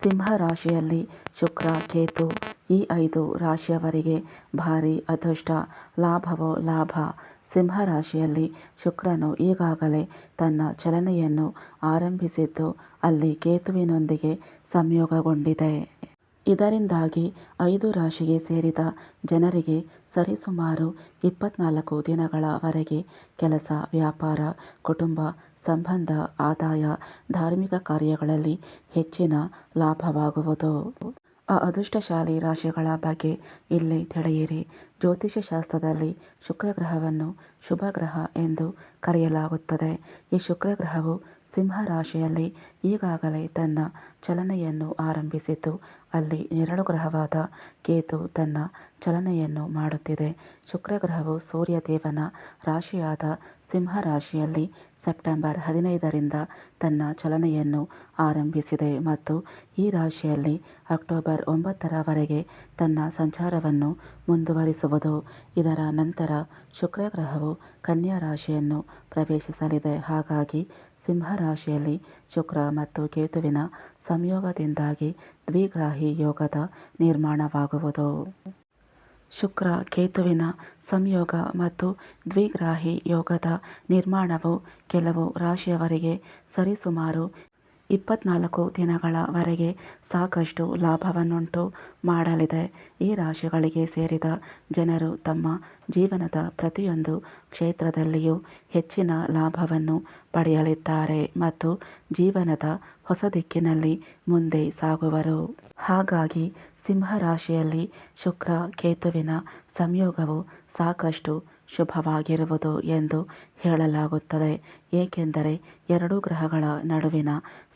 ಸಿಂಹ ರಾಶಿಯಲ್ಲಿ ಶುಕ್ರ, ಕೇತು ಈ ಐದು ರಾಶಿಯವರಿಗೆ ಭಾರಿ ಅದೃಷ್ಟ, ಲಾಭವೋ ಲಾಭ. ಸಿಂಹ ರಾಶಿಯಲ್ಲಿ ಶುಕ್ರನು ಈಗಾಗಲೇ ತನ್ನ ಚಲನೆಯನ್ನು ಆರಂಭಿಸಿದ್ದು ಅಲ್ಲಿ ಕೇತುವಿನೊಂದಿಗೆ ಸಂಯೋಗಗೊಂಡಿದೆ. ಇದರಿಂದಾಗಿ ಐದು ರಾಶಿಗೆ ಸೇರಿದ ಜನರಿಗೆ ಸರಿಸುಮಾರು ಇಪ್ಪತ್ನಾಲ್ಕು ದಿನಗಳವರೆಗೆ ಕೆಲಸ, ವ್ಯಾಪಾರ, ಕುಟುಂಬ ಸಂಬಂಧ, ಆದಾಯ, ಧಾರ್ಮಿಕ ಕಾರ್ಯಗಳಲ್ಲಿ ಹೆಚ್ಚಿನ ಲಾಭವಾಗುವುದು. ಆ ಅದೃಷ್ಟಶಾಲಿ ರಾಶಿಗಳ ಬಗ್ಗೆ ಇಲ್ಲಿ ತಿಳಿಯಿರಿ. ಜ್ಯೋತಿಷ್ಯ ಶಾಸ್ತ್ರದಲ್ಲಿ ಶುಕ್ರ ಗ್ರಹವನ್ನು ಶುಭ ಗ್ರಹ ಎಂದು ಕರೆಯಲಾಗುತ್ತದೆ. ಈ ಶುಕ್ರ ಗ್ರಹವು ಸಿಂಹ ರಾಶಿಯಲ್ಲಿ ಈಗಾಗಲೇ ತನ್ನ ಚಲನೆಯನ್ನು ಆರಂಭಿಸಿದ್ದು. ಅಲ್ಲಿ ನೆರಳು ಗ್ರಹವಾದ ಕೇತು ತನ್ನ ಚಲನೆಯನ್ನು ಮಾಡುತ್ತಿದೆ. ಶುಕ್ರಗ್ರಹವು ಸೂರ್ಯದೇವನ ಸೂರ್ಯ ದೇವನ ರಾಶಿಯಾದ ಸಿಂಹ ರಾಶಿಯಲ್ಲಿ ಸೆಪ್ಟೆಂಬರ್ ಹದಿನೈದರಿಂದ ತನ್ನ ಚಲನೆಯನ್ನು ಆರಂಭಿಸಿದೆ ಮತ್ತು ಈ ರಾಶಿಯಲ್ಲಿ ಅಕ್ಟೋಬರ್ ಒಂಬತ್ತರವರೆಗೆ ತನ್ನ ಸಂಚಾರವನ್ನು ಮುಂದುವರಿಸುವುದು. ಇದರ ನಂತರ ಶುಕ್ರಗ್ರಹವು ಕನ್ಯಾ ರಾಶಿಯನ್ನು ಪ್ರವೇಶಿಸಲಿದೆ. ಹಾಗಾಗಿ ಸಿಂಹ ರಾಶಿಯಲ್ಲಿ ಶುಕ್ರ ಮತ್ತು ಕೇತುವಿನ ಸಂಯೋಗದಿಂದಾಗಿ ದ್ವಿಗ್ರಾಹಿ ಯೋಗದ ನಿರ್ಮಾಣವಾಗುವುದು. ಶುಕ್ರ, ಕೇತುವಿನ ಸಂಯೋಗ ಮತ್ತು ದ್ವಿಗ್ರಾಹಿ ಯೋಗದ ನಿರ್ಮಾಣವು ಕೆಲವು ರಾಶಿಯವರಿಗೆ ಸರಿಸುಮಾರು ಇಪ್ಪತ್ನಾಲ್ಕು ದಿನಗಳವರೆಗೆ ಸಾಕಷ್ಟು ಲಾಭವನ್ನುಂಟು ಮಾಡಲಿದೆ. ಈ ರಾಶಿಗಳಿಗೆ ಸೇರಿದ ಜನರು ತಮ್ಮ ಜೀವನದ ಪ್ರತಿಯೊಂದು ಕ್ಷೇತ್ರದಲ್ಲಿಯೂ ಹೆಚ್ಚಿನ ಲಾಭವನ್ನು ಪಡೆಯಲಿದ್ದಾರೆ ಮತ್ತು ಜೀವನದ ಹೊಸ ದಿಕ್ಕಿನಲ್ಲಿ ಮುಂದೆ ಸಾಗುವರು. ಹಾಗಾಗಿ ಸಿಂಹ ರಾಶಿಯಲ್ಲಿ ಶುಕ್ರ ಕೇತುವಿನ ಸಂಯೋಗವು ಸಾಕಷ್ಟು ಶುಭವಾಗಿರುವುದು ಎಂದು ಹೇಳಲಾಗುತ್ತದೆ. ಏಕೆಂದರೆ ಎರಡೂ ಗ್ರಹಗಳ ನಡುವಿನ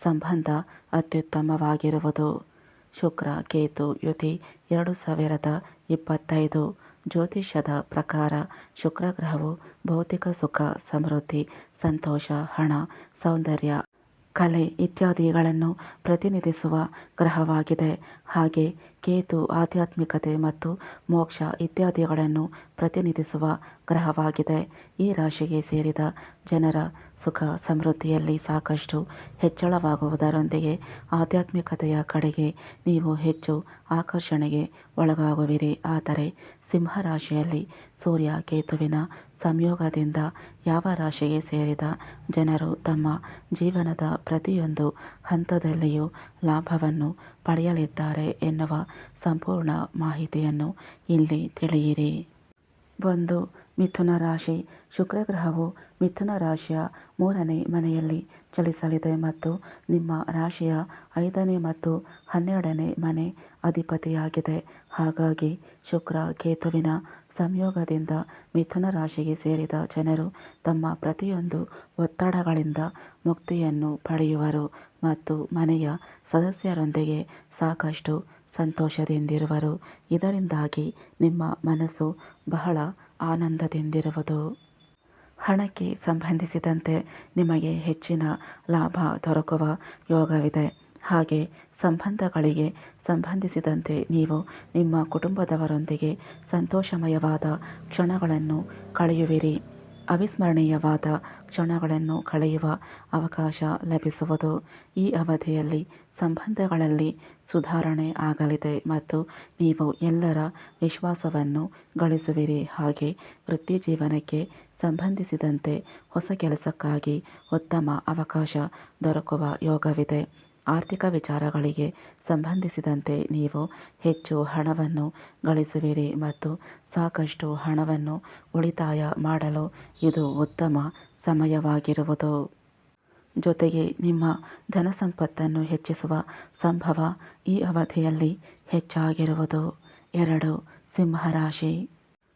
ಸಂಬಂಧ ಅತ್ಯುತ್ತಮವಾಗಿರುವುದು. ಶುಕ್ರ, ಕೇತು, ಯುತಿ ಎರಡು ಸಾವಿರದ ಇಪ್ಪತ್ತೈದು ಜ್ಯೋತಿಷ್ಯದ ಪ್ರಕಾರ ಶುಕ್ರ ಗ್ರಹವು ಭೌತಿಕ ಸುಖ, ಸಮೃದ್ಧಿ, ಸಂತೋಷ, ಹಣ, ಸೌಂದರ್ಯ, ಕಲೆ ಇತ್ಯಾದಿಗಳನ್ನು ಪ್ರತಿನಿಧಿಸುವ ಗ್ರಹವಾಗಿದೆ. ಹಾಗೆ ಕೇತು, ಆಧ್ಯಾತ್ಮಿಕತೆ ಮತ್ತು ಮೋಕ್ಷ ಇತ್ಯಾದಿಗಳನ್ನು ಪ್ರತಿನಿಧಿಸುವ ಗ್ರಹವಾಗಿದೆ. ಈ ರಾಶಿಗೆ ಸೇರಿದ ಜನರ ಸುಖ ಸಮೃದ್ಧಿಯಲ್ಲಿ ಸಾಕಷ್ಟು ಹೆಚ್ಚಳವಾಗುವುದರೊಂದಿಗೆ ಆಧ್ಯಾತ್ಮಿಕತೆಯ ಕಡೆಗೆ ನೀವು ಹೆಚ್ಚು ಆಕರ್ಷಣೆಗೆ ಒಳಗಾಗುವಿರಿ. ಆದರೆ ಸಿಂಹ ರಾಶಿಯಲ್ಲಿ ಸೂರ್ಯ ಕೇತುವಿನ ಸಂಯೋಗದಿಂದ ಯಾವ ರಾಶಿಗೆ ಸೇರಿದ ಜನರು ತಮ್ಮ ಜೀವನದ ಪ್ರತಿಯೊಂದು ಹಂತದಲ್ಲಿಯೂ ಲಾಭವನ್ನು ಪಡೆಯಲಿದ್ದಾರೆ ಎನ್ನುವ ಸಂಪೂರ್ಣ ಮಾಹಿತಿಯನ್ನು ಇಲ್ಲಿ ತಿಳಿಯಿರಿ. ಒಂದು, ಮಿಥುನ ರಾಶಿ. ಶುಕ್ರಗ್ರಹವು ಮಿಥುನ ರಾಶಿಯ ಮೂರನೇ ಮನೆಯಲ್ಲಿ ಚಲಿಸಲಿದೆ ಮತ್ತು ನಿಮ್ಮ ರಾಶಿಯ ಐದನೇ ಮತ್ತು ಹನ್ನೆರಡನೇ ಮನೆ ಅಧಿಪತಿಯಾಗಿದೆ. ಹಾಗಾಗಿ ಶುಕ್ರ ಕೇತುವಿನ ಸಂಯೋಗದಿಂದ ಮಿಥುನ ರಾಶಿಗೆ ಸೇರಿದ ಜನರು ತಮ್ಮ ಪ್ರತಿಯೊಂದು ಒತ್ತಡಗಳಿಂದ ಮುಕ್ತಿಯನ್ನು ಪಡೆಯುವರು ಮತ್ತು ಮನೆಯ ಸದಸ್ಯರೊಂದಿಗೆ ಸಾಕಷ್ಟು ಸಂತೋಷದಿಂದಿರುವರು. ಇದರಿಂದಾಗಿ ನಿಮ್ಮ ಮನಸ್ಸು ಬಹಳ ಆನಂದದಿಂದಿರುವುದು. ಹಣಕ್ಕೆ ಸಂಬಂಧಿಸಿದಂತೆ ನಿಮಗೆ ಹೆಚ್ಚಿನ ಲಾಭ ದೊರಕುವ ಯೋಗವಿದೆ. ಹಾಗೆ ಸಂಬಂಧಗಳಿಗೆ ಸಂಬಂಧಿಸಿದಂತೆ ನೀವು ನಿಮ್ಮ ಕುಟುಂಬದವರೊಂದಿಗೆ ಸಂತೋಷಮಯವಾದ ಕ್ಷಣಗಳನ್ನು ಕಳೆಯುವಿರಿ. ಅವಿಸ್ಮರಣೀಯವಾದ ಕ್ಷಣಗಳನ್ನು ಕಳೆಯುವ ಅವಕಾಶ ಲಭಿಸುವುದು ಈ ಅವಧಿಯಲ್ಲಿ ಸಂಬಂಧಗಳಲ್ಲಿ ಸುಧಾರಣೆ ಆಗಲಿದೆ ಮತ್ತು ನೀವು ಎಲ್ಲರ ವಿಶ್ವಾಸವನ್ನು ಗಳಿಸುವಿರಿ. ಹಾಗೆ ವೃತ್ತಿಜೀವನಕ್ಕೆ ಸಂಬಂಧಿಸಿದಂತೆ ಹೊಸ ಕೆಲಸಕ್ಕಾಗಿ ಉತ್ತಮ ಅವಕಾಶ ದೊರಕುವ ಯೋಗವಿದೆ. ಆರ್ಥಿಕ ವಿಚಾರಗಳಿಗೆ ಸಂಬಂಧಿಸಿದಂತೆ ನೀವು ಹೆಚ್ಚು ಹಣವನ್ನು ಗಳಿಸುವಿರಿ ಮತ್ತು ಸಾಕಷ್ಟು ಹಣವನ್ನು ಉಳಿತಾಯ ಮಾಡಲು ಇದು ಉತ್ತಮ ಸಮಯವಾಗಿರುವುದು. ಜೊತೆಗೆ ನಿಮ್ಮ ಧನಸಂಪತ್ತನ್ನು ಹೆಚ್ಚಿಸುವ ಸಂಭವ ಈ ಅವಧಿಯಲ್ಲಿ ಹೆಚ್ಚಾಗಿರುವುದು. ಎರಡು, ಸಿಂಹರಾಶಿ.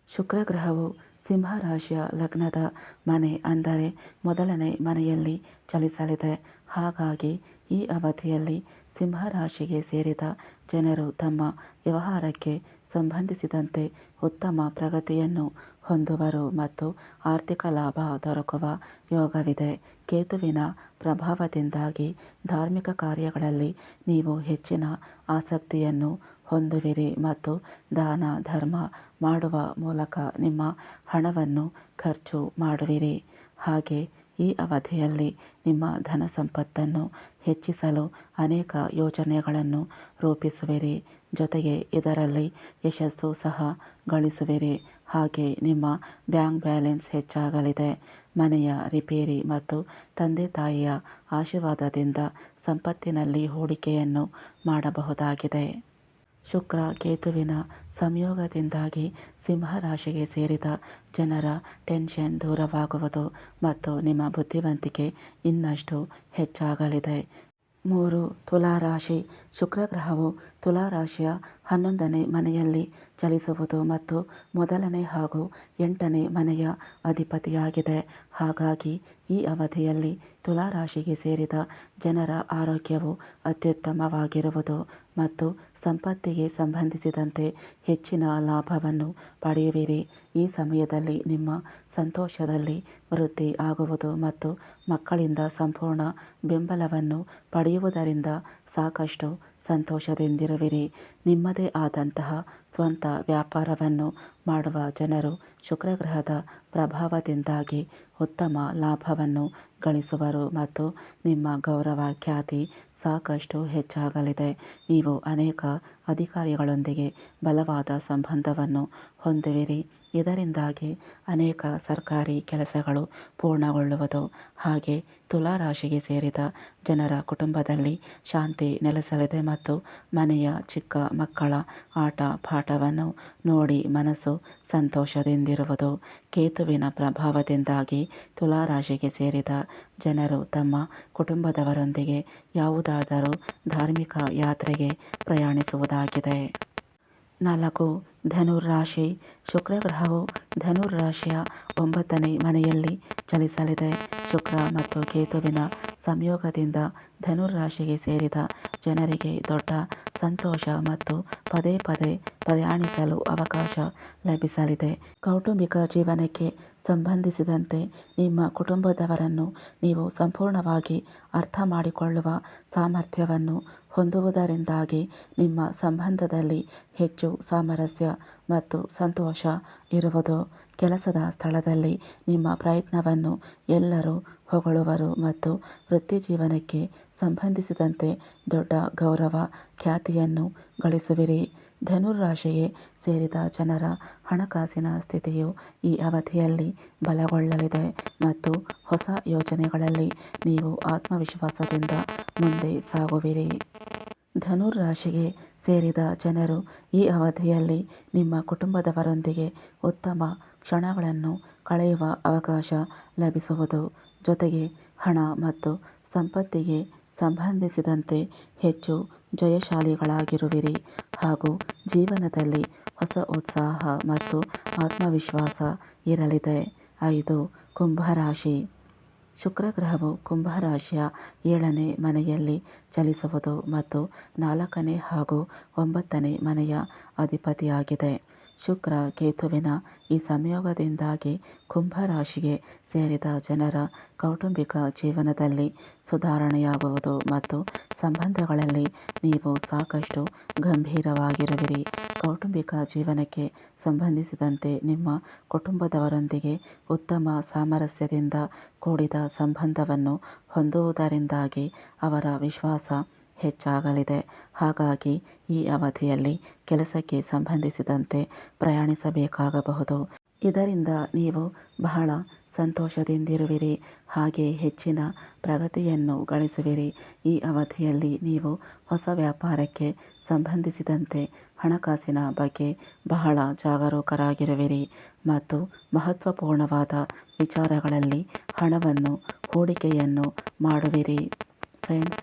ಶುಕ್ರಗ್ರಹವು ಶುಕ್ರ ಗ್ರಹವು ಸಿಂಹ ರಾಶಿಯ ಲಗ್ನದ ಮನೆ ಅಂದರೆ ಮೊದಲನೇ ಮನೆಯಲ್ಲಿ ಚಲಿಸಲಿದೆ. ಹಾಗಾಗಿ ಈ ಅವಧಿಯಲ್ಲಿ ಸಿಂಹ ರಾಶಿಗೆ ಸೇರಿದ ಜನರು ತಮ್ಮ ವ್ಯವಹಾರಕ್ಕೆ ಸಂಬಂಧಿಸಿದಂತೆ ಉತ್ತಮ ಪ್ರಗತಿಯನ್ನು ಹೊಂದುವರು ಮತ್ತು ಆರ್ಥಿಕ ಲಾಭ ದೊರಕುವ ಯೋಗವಿದೆ. ಕೇತುವಿನ ಪ್ರಭಾವದಿಂದಾಗಿ ಧಾರ್ಮಿಕ ಕಾರ್ಯಗಳಲ್ಲಿ ನೀವು ಹೆಚ್ಚಿನ ಆಸಕ್ತಿಯನ್ನು ಹೊಂದುವಿರಿ ಮತ್ತು ದಾನ, ಧರ್ಮ ಮಾಡುವ ಮೂಲಕ ನಿಮ್ಮ ಹಣವನ್ನು ಖರ್ಚು ಮಾಡುವಿರಿ. ಹಾಗೆ ಈ ಅವಧಿಯಲ್ಲಿ ನಿಮ್ಮ ಧನ ಸಂಪತ್ತನ್ನು ಹೆಚ್ಚಿಸಲು ಅನೇಕ ಯೋಜನೆಗಳನ್ನು ರೂಪಿಸುವಿರಿ. ಜೊತೆಗೆ ಇದರಲ್ಲಿ ಯಶಸ್ಸು ಸಹ ಗಳಿಸುವಿರಿ. ಹಾಗೆ ನಿಮ್ಮ ಬ್ಯಾಂಕ್ ಬ್ಯಾಲೆನ್ಸ್ ಹೆಚ್ಚಾಗಲಿದೆ. ಮನೆಯ ರಿಪೇರಿ ಮತ್ತು ತಂದೆ ತಾಯಿಯ ಆಶೀರ್ವಾದದಿಂದ ಸಂಪತ್ತಿನಲ್ಲಿ ಹೂಡಿಕೆಯನ್ನು ಮಾಡಬಹುದಾಗಿದೆ. ಶುಕ್ರ ಕೇತುವಿನ ಸಂಯೋಗದಿಂದಾಗಿ ಸಿಂಹರಾಶಿಗೆ ಸೇರಿದ ಜನರ ಟೆನ್ಷನ್ ದೂರವಾಗುವುದು ಮತ್ತು ನಿಮ್ಮ ಬುದ್ಧಿವಂತಿಕೆ ಇನ್ನಷ್ಟು ಹೆಚ್ಚಾಗಲಿದೆ. ಮೂರು, ತುಲಾರಾಶಿ. ಶುಕ್ರಗ್ರಹವು ತುಲಾರಾಶಿಯ ಹನ್ನೊಂದನೇ ಮನೆಯಲ್ಲಿ ಚಲಿಸುವುದು ಮತ್ತು ಮೊದಲನೇ ಹಾಗೂ ಎಂಟನೇ ಮನೆಯ ಅಧಿಪತಿಯಾಗಿದೆ. ಹಾಗಾಗಿ ಈ ಅವಧಿಯಲ್ಲಿ ತುಲಾರಾಶಿಗೆ ಸೇರಿದ ಜನರ ಆರೋಗ್ಯವು ಅತ್ಯುತ್ತಮವಾಗಿರುವುದು ಮತ್ತು ಸಂಪತ್ತಿಗೆ ಸಂಬಂಧಿಸಿದಂತೆ ಹೆಚ್ಚಿನ ಲಾಭವನ್ನು ಪಡೆಯುವಿರಿ. ಈ ಸಮಯದಲ್ಲಿ ನಿಮ್ಮ ಸಂತೋಷದಲ್ಲಿ ವೃದ್ಧಿ ಆಗುವುದು ಮತ್ತು ಮಕ್ಕಳಿಂದ ಸಂಪೂರ್ಣ ಬೆಂಬಲವನ್ನು ಪಡೆಯುವುದರಿಂದ ಸಾಕಷ್ಟು ಸಂತೋಷದಿಂದಿರುವಿರಿ. ನಿಮ್ಮದೇ ಆದಂತಹ ಸ್ವಂತ ವ್ಯಾಪಾರವನ್ನು ಮಾಡುವ ಜನರು ಶುಕ್ರಗ್ರಹದ ಪ್ರಭಾವದಿಂದಾಗಿ ಉತ್ತಮ ಲಾಭವನ್ನು ಗಳಿಸುವರು ಮತ್ತು ನಿಮ್ಮ ಗೌರವ ಖ್ಯಾತಿ ಸಾಕಷ್ಟು ಹೆಚ್ಚಾಗಲಿದೆ. ನೀವು ಅನೇಕ ಅಧಿಕಾರಿಗಳೊಂದಿಗೆ ಬಲವಾದ ಸಂಬಂಧವನ್ನು ಹೊಂದುವಿರಿ. ಇದರಿಂದಾಗಿ ಅನೇಕ ಸರ್ಕಾರಿ ಕೆಲಸಗಳು ಪೂರ್ಣಗೊಳ್ಳುವುದು. ಹಾಗೆ ತುಲಾರಾಶಿಗೆ ಸೇರಿದ ಜನರ ಕುಟುಂಬದಲ್ಲಿ ಶಾಂತಿ ನೆಲೆಸಲಿದೆ ಮತ್ತು ಮನೆಯ ಚಿಕ್ಕ ಮಕ್ಕಳ ಆಟ ಪಾಠವನ್ನು ನೋಡಿ ಮನಸ್ಸು ಸಂತೋಷದಿಂದಿರುವುದು. ಕೇತುವಿನ ಪ್ರಭಾವದಿಂದಾಗಿ ತುಲಾರಾಶಿಗೆ ಸೇರಿದ ಜನರು ತಮ್ಮ ಕುಟುಂಬದವರೊಂದಿಗೆ ಯಾವುದಾದರೂ ಧಾರ್ಮಿಕ ಯಾತ್ರೆಗೆ ಪ್ರಯಾಣಿಸುವುದಾಗಿದೆ. ನಾಲ್ಕು ಧನುರಾಶಿ ಶುಕ್ರಗ್ರಹವು ಧನುರಾಶಿಯ ಒಂಬತ್ತನೇ ಮನೆಯಲ್ಲಿ ಚಲಿಸಲಿದೆ. ಶುಕ್ರ ಮತ್ತು ಕೇತುವಿನ ಸಂಯೋಗದಿಂದ ಧನುರಾಶಿಗೆ ಸೇರಿದ ಜನರಿಗೆ ದೊಡ್ಡ ಸಂತೋಷ ಮತ್ತು ಪದೇ ಪದೇ ಪ್ರಯಾಣಿಸಲು ಅವಕಾಶ ಲಭಿಸಲಿದೆ. ಕೌಟುಂಬಿಕ ಜೀವನಕ್ಕೆ ಸಂಬಂಧಿಸಿದಂತೆ ನಿಮ್ಮ ಕುಟುಂಬದವರನ್ನು ನೀವು ಸಂಪೂರ್ಣವಾಗಿ ಅರ್ಥ ಮಾಡಿಕೊಳ್ಳುವ ಸಾಮರ್ಥ್ಯವನ್ನು ಹೊಂದುವುದರಿಂದಾಗಿ ನಿಮ್ಮ ಸಂಬಂಧದಲ್ಲಿ ಹೆಚ್ಚು ಸಾಮರಸ್ಯ ಮತ್ತು ಸಂತೋಷ ಇರುವುದು ಕೆಲಸದ ಸ್ಥಳದಲ್ಲಿ. ನಿಮ್ಮ ಪ್ರಯತ್ನವನ್ನು ಎಲ್ಲರೂ ಹೊಗಳುವರು ಮತ್ತು ವೃತ್ತಿಜೀವನಕ್ಕೆ ಸಂಬಂಧಿಸಿದಂತೆ ದೊಡ್ಡ ಗೌರವ ಖ್ಯಾತಿಯನ್ನು ಗಳಿಸುವಿರಿ. ಧನುರಾಶಿಗೆ ಸೇರಿದ ಜನರ ಹಣಕಾಸಿನ ಸ್ಥಿತಿಯು ಈ ಅವಧಿಯಲ್ಲಿ ಬಲಗೊಳ್ಳಲಿದೆ ಮತ್ತು ಹೊಸ ಯೋಜನೆಗಳಲ್ಲಿ ನೀವು ಆತ್ಮವಿಶ್ವಾಸದಿಂದ ಮುಂದೆ ಸಾಗುವಿರಿ. ಧನುರಾಶಿಗೆ ಸೇರಿದ ಜನರು ಈ ಅವಧಿಯಲ್ಲಿ ನಿಮ್ಮ ಕುಟುಂಬದವರೊಂದಿಗೆ ಉತ್ತಮ ಕ್ಷಣಗಳನ್ನು ಕಳೆಯುವ ಅವಕಾಶ ಲಭಿಸುವುದು ಜೊತೆಗೆ ಹಣ ಮತ್ತು ಸಂಪತ್ತಿಗೆ ಸಂಬಂಧಿಸಿದಂತೆ ಹೆಚ್ಚು ಜಯಶಾಲಿಗಳಾಗಿರುವಿರಿ ಹಾಗೂ ಜೀವನದಲ್ಲಿ ಹೊಸ ಉತ್ಸಾಹ ಮತ್ತು ಆತ್ಮವಿಶ್ವಾಸ ಇರಲಿದೆ. ಐದು ಕುಂಭರಾಶಿ ಕುಂಭ ಕುಂಭರಾಶಿಯ ಏಳನೇ ಮನೆಯಲ್ಲಿ ಚಲಿಸುವುದು ಮತ್ತು ನಾಲ್ಕನೇ ಹಾಗೂ ಒಂಬತ್ತನೇ ಮನೆಯ ಅಧಿಪತಿಯಾಗಿದೆ. ಶುಕ್ರ ಕೇತುವಿನ ಈ ಸಂಯೋಗದಿಂದಾಗಿ ಕುಂಭರಾಶಿಗೆ ಸೇರಿದ ಜನರ ಕೌಟುಂಬಿಕ ಜೀವನದಲ್ಲಿ ಸುಧಾರಣೆಯಾಗುವುದು ಮತ್ತು ಸಂಬಂಧಗಳಲ್ಲಿ ನೀವು ಸಾಕಷ್ಟು ಗಂಭೀರವಾಗಿರುವಿರಿ. ಕೌಟುಂಬಿಕ ಜೀವನಕ್ಕೆ ಸಂಬಂಧಿಸಿದಂತೆ ನಿಮ್ಮ ಕುಟುಂಬದವರೊಂದಿಗೆ ಉತ್ತಮ ಸಾಮರಸ್ಯದಿಂದ ಕೂಡಿದ ಸಂಬಂಧವನ್ನು ಹೊಂದುವುದರಿಂದಾಗಿ ಅವರ ವಿಶ್ವಾಸ ಹೆಚ್ಚಾಗಲಿದೆ. ಹಾಗಾಗಿ ಈ ಅವಧಿಯಲ್ಲಿ ಕೆಲಸಕ್ಕೆ ಸಂಬಂಧಿಸಿದಂತೆ ಪ್ರಯಾಣಿಸಬೇಕಾಗಬಹುದು. ಇದರಿಂದ ನೀವು ಬಹಳ ಸಂತೋಷದಿಂದಿರುವಿರಿ. ಹಾಗೆ ಹೆಚ್ಚಿನ ಪ್ರಗತಿಯನ್ನು ಗಳಿಸುವಿರಿ. ಈ ಅವಧಿಯಲ್ಲಿ ನೀವು ಹೊಸ ವ್ಯಾಪಾರಕ್ಕೆ ಸಂಬಂಧಿಸಿದಂತೆ ಹಣಕಾಸಿನ ಬಗ್ಗೆ ಬಹಳ ಜಾಗರೂಕರಾಗಿರುವಿರಿ ಮತ್ತು ಮಹತ್ವಪೂರ್ಣವಾದ ವಿಚಾರಗಳಲ್ಲಿ ಹಣವನ್ನು ಹೂಡಿಕೆಯನ್ನು ಮಾಡುವಿರಿ. ಫ್ರೆಂಡ್ಸ್